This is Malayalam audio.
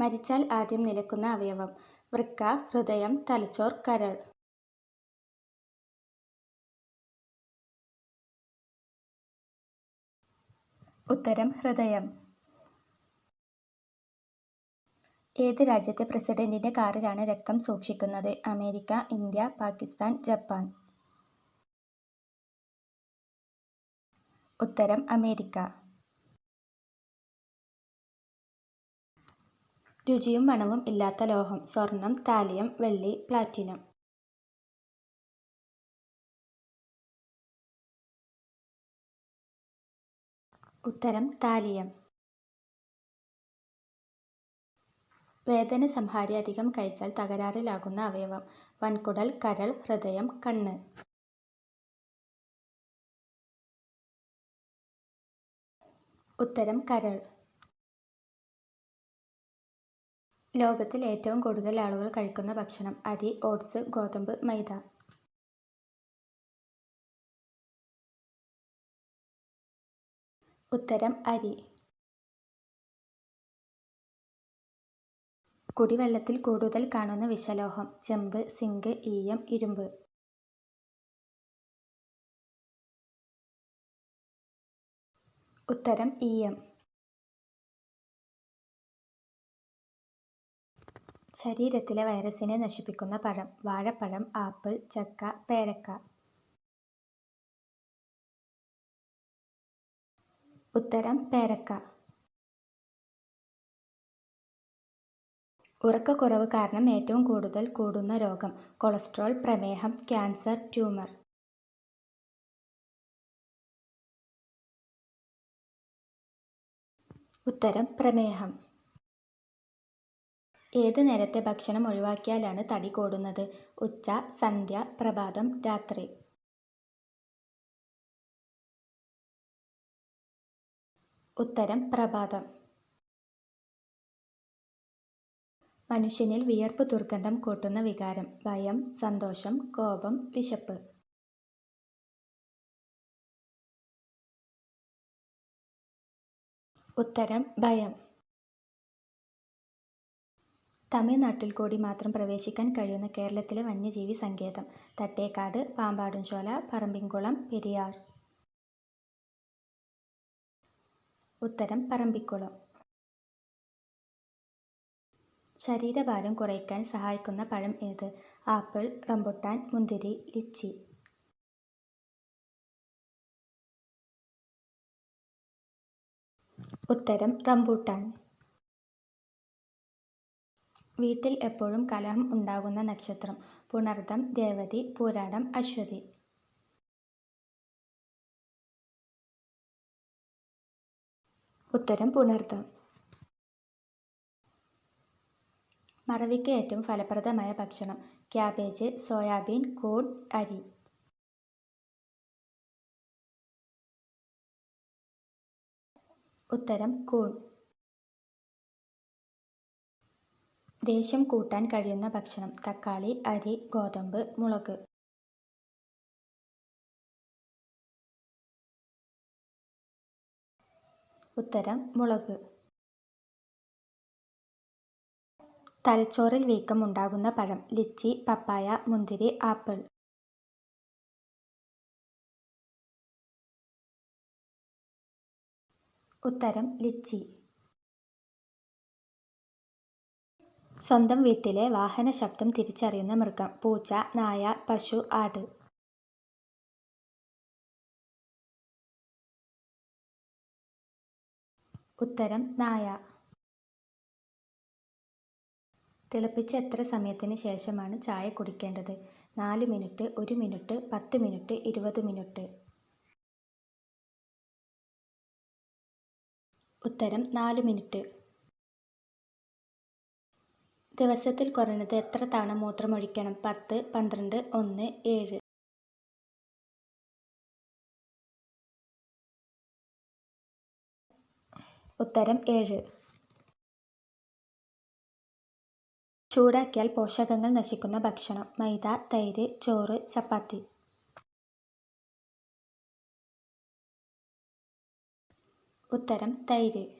മരിച്ചാൽ ആദ്യം നിലക്കുന്ന അവയവം. വൃക്ക ഹൃദയം തലച്ചോർ കരൾ. ഉത്തരം ഹൃദയം. ഏത് രാജ്യത്തെ പ്രസിഡന്റിന്റെ കാറിലാണ് രക്തം സൂക്ഷിക്കുന്നത്? America India Pakistan Japan. ഉത്തരം അമേരിക്ക. രുചിയും മണവും ഇല്ലാത്ത ലോഹം സ്വർണം താലിയം വെള്ളി പ്ലാറ്റിനം. ഉത്തരം താലിയം. വേദന സംഹാരി അധികം കഴിച്ചാൽ തകരാറിലാകുന്ന അവയവം. വൻകുടൽ കരൾ ഹൃദയം കണ്ണ്. ഉത്തരം കരൾ. ലോകത്തിൽ ഏറ്റവും കൂടുതൽ ആളുകൾ കഴിക്കുന്ന ഭക്ഷണം അരി ഓട്സ് ഗോതമ്പ് മൈദ. ഉത്തരം അരി. കുടിവെള്ളത്തിൽ കൂടുതൽ കാണുന്ന വിഷലോഹം ചെമ്പ് സിങ്ക് ഈയം ഇരുമ്പ്. ഉത്തരം ഈയം. ശരീരത്തിലെ വൈറസിനെ നശിപ്പിക്കുന്ന പഴം വാഴപ്പഴം ആപ്പിൾ ചക്ക പേരക്ക. ഉത്തരം പേരക്ക. ഉറക്കക്കുറവ് കാരണം ഏറ്റവും കൂടുതൽ കൂടുന്ന രോഗം കൊളസ്ട്രോൾ പ്രമേഹം ക്യാൻസർ ട്യൂമർ. ഉത്തരം പ്രമേഹം. ഏത് നേരത്തെ ഭക്ഷണം ഒഴിവാക്കിയാലാണ് തടി കൂടുന്നത്? ഉച്ച സന്ധ്യ പ്രഭാതം രാത്രി. ഉത്തരം പ്രഭാതം. മനുഷ്യനിൽ വിയർപ്പ് ദുർഗന്ധം കൂട്ടുന്ന വികാരം ഭയം സന്തോഷം കോപം വിശപ്പ്. ഉത്തരം ഭയം. തമിഴ്നാട്ടിൽ കൂടി മാത്രം പ്രവേശിക്കാൻ കഴിയുന്ന കേരളത്തിലെ വന്യജീവി സങ്കേതം. തട്ടേക്കാട് പാമ്പാടുംചോല പറമ്പിക്കുളം പെരിയാർ. ഉത്തരം പറമ്പിക്കുളം. ശരീരഭാരം കുറയ്ക്കാൻ സഹായിക്കുന്ന പഴം ഏത്? ആപ്പിൾ റംബുട്ടാൻ മുന്തിരി ലിച്ചി. ഉത്തരം റംബൂട്ടാൻ. വീട്ടിൽ എപ്പോഴും കലഹം ഉണ്ടാകുന്ന നക്ഷത്രം. പുണർദം രേവതി പൂരാടം അശ്വതി. ഉത്തരം പുണർദം. മറവിക്ക് ഏറ്റവും ഫലപ്രദമായ ഭക്ഷണം ക്യാബേജ് സോയാബീൻ കൂൺ അരി. ഉത്തരം കൂൺ. ദേഷ്യം കൂട്ടാൻ കഴിയുന്ന ഭക്ഷണം തക്കാളി അരി ഗോതമ്പ് മുളക്. ഉത്തരം മുളക്. തലച്ചോറിൽ വീക്കം ഉണ്ടാകുന്ന പഴം ലിച്ചി പപ്പായ മുന്തിരി ആപ്പിൾ. ഉത്തരം ലിച്ചി. സ്വന്തം വീട്ടിലെ വാഹന ശബ്ദം തിരിച്ചറിയുന്ന മൃഗം പൂച്ച നായ പശു ആട്. ഉത്തരം നായ. തിളപ്പിച്ച് എത്ര സമയത്തിന് ശേഷമാണ് ചായ കുടിക്കേണ്ടത്? നാല് മിനിറ്റ് ഒരു മിനിറ്റ് പത്ത് മിനിറ്റ് ഇരുപത് മിനിറ്റ്. ഉത്തരം നാല് മിനിറ്റ്. ദിവസത്തിൽ കുറഞ്ഞത് എത്ര തവണ മൂത്രമൊഴിക്കണം പത്ത് പന്ത്രണ്ട് ഒന്ന് ഏഴ്. ഉത്തരം ഏഴ്. ചൂടാക്കിയാൽ പോഷകങ്ങൾ നശിക്കുന്ന ഭക്ഷണം. മൈദ തൈര് ചോറ് ചപ്പാത്തി. ഉത്തരം തൈര്.